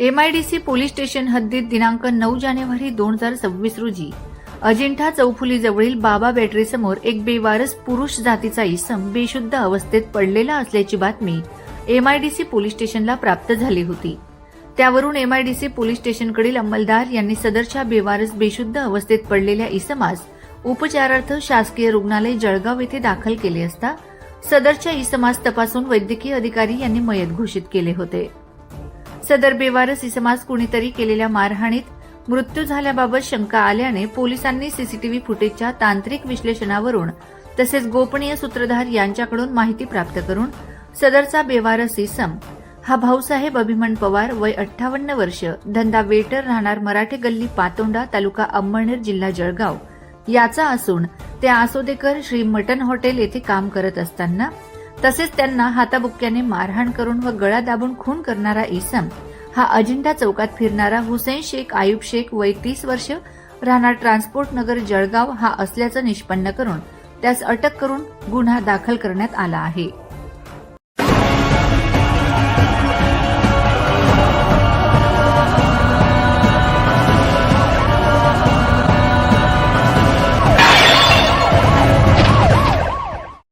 MIDC police station हद्दीत दिनांक नऊ जानेवारी दोन हजार सव्वीस रोजी अजिंठा चौफुलीजवळील बाबा बॅटरीसमोर एक बेवारस पुरुष जातीचा इसम बेशुद्ध अवस्थेत पडलेला असल्याची बातमी एमआयडीसी पोलीस स्टेशनला प्राप्त झाली होती. त्यावरून एमआयडीसी पोलीस स्टेशनकडील अंमलदार यांनी सदरच्या बेवारस बेशुद्ध अवस्थेत पडलेल्या इसमास उपचारार्थ शासकीय रुग्णालय जळगाव येथे दाखल केले असता सदरच्या इसमास तपासून वैद्यकीय अधिकारी यांनी मयत घोषित केले होते. सदर बेवारस इसमास कुणीतरी केलेल्या मारहाणीत मृत्यू झाल्याबाबत शंका आल्याने पोलिसांनी सीसीटीव्ही फुटेजच्या तांत्रिक विश्लेषणावरून तसेच गोपनीय सूत्रधार यांच्याकडून माहिती प्राप्त करून सदरचा बेवारस इसम हा भाऊसाहेब अभिमन पवार वय अठ्ठावन्न वर्ष धंदा वेटर राहणार मराठे गल्ली पातोंडा तालुका अंमळनेर जिल्हा जळगाव. याचा असून ते आसोदेकर श्री मटन हॉटेल येथे काम करत असताना तसेच त्यांना हाताबुक्क्याने मारहाण करून व गळा दाबून खून करणारा इसम हा अजिंठा चौकात फिरणारा हुसेन शेख आयुब शेख वय तीस वर्ष राहणार ट्रान्सपोर्ट नगर जळगाव हा असल्याचं निष्पन्न करून त्यास अटक करून गुन्हा दाखल करण्यात आला आहे.